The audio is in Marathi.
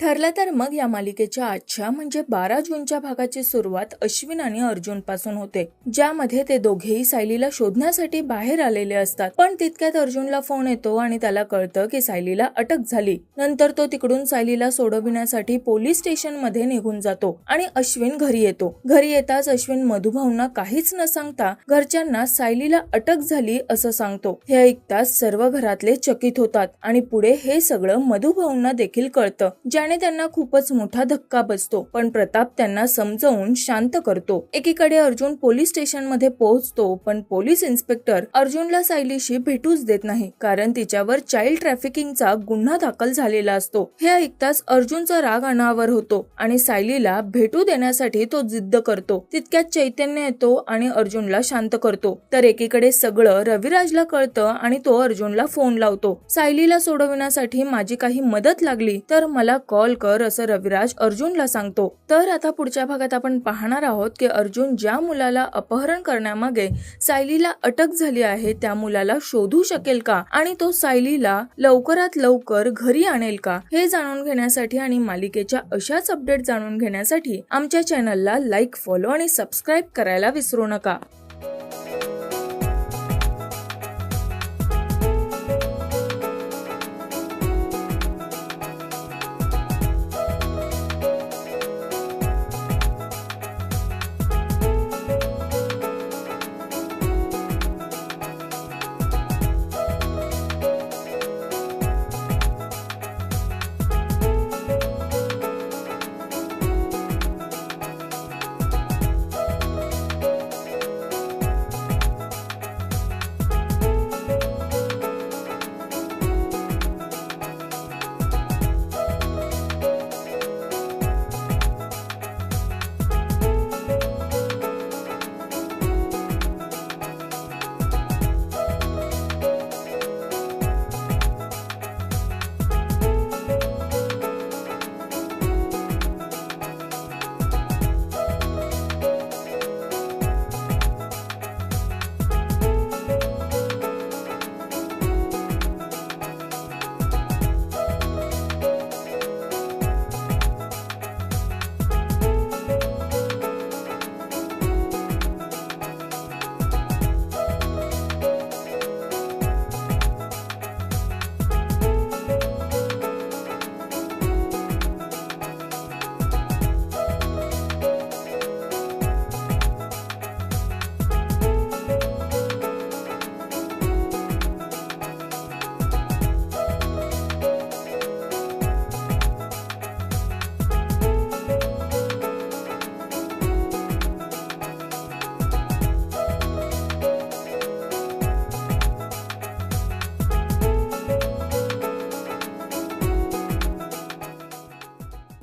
ठरलं तर मग या मालिकेच्या आजच्या म्हणजे बारा जूनच्या भागाची सुरुवात अश्विन आणि अर्जुनपासून होते. ज्यामध्ये ते दोघेही सायलीला शोधण्यासाठी बाहेर आलेले असतात. पण तितक्यात अर्जुनला फोन येतो आणि त्याला कळतं की सायलीला अटक झाली. नंतर तो तिकडून सायलीला सोडविण्यासाठी पोलीस स्टेशनमध्ये निघून जातो आणि अश्विन घरी येतो. घरी येताच अश्विन मधुभावना काहीच न सांगता घरच्यांना सायलीला अटक झाली असं सांगतो. हे ऐकताच सर्व घरातले चकित होतात आणि पुढे हे सगळं मधुभावना देखील कळतं. ज्याने त्यांना खूपच मोठा धक्का बसतो पण प्रताप त्यांना समजावून शांत करतो. एकीकडे अर्जुन पोलीस स्टेशनमध्ये पोहोचतो पण पोलीस इन्स्पेक्टर अर्जुनला सायलीशी भेटूच देत नाही कारण तिच्यावर चाइल्ड ट्रॅफिकिंगचा गुन्हा दाखल झालेला असतो. हे ऐकताच अर्जुनचा राग अनावर होतो आणि सायलीला भेटू देण्यासाठी तो जिद्द करतो. तितक्यात चैतन्य येतो आणि अर्जुनला शांत करतो. तर एकीकडे सगळं रविराजला कळतं आणि तो अर्जुनला फोन लावतो. सायलीला सोडविण्यासाठी माझी काही मदत लागली तर मला कॉल कॉल कर असं रविराज अर्जुनला सांगतो. तर आता पुढच्या भागात आपण पाहणार आहोत की अर्जुन ज्या मुलाला अपहरण करण्यामागे सायलीला अटक झाली आहे त्या मुलाला शोधू शकेल का? आणि तो सायलीला लवकरात लवकर घरी आणेल का? हे जाणून घेण्यासाठी आणि मालिकेच्या अशाच अपडेट जाणून घेण्यासाठी आमच्या चॅनलला लाईक फॉलो आणि सबस्क्राईब करायला विसरू नका.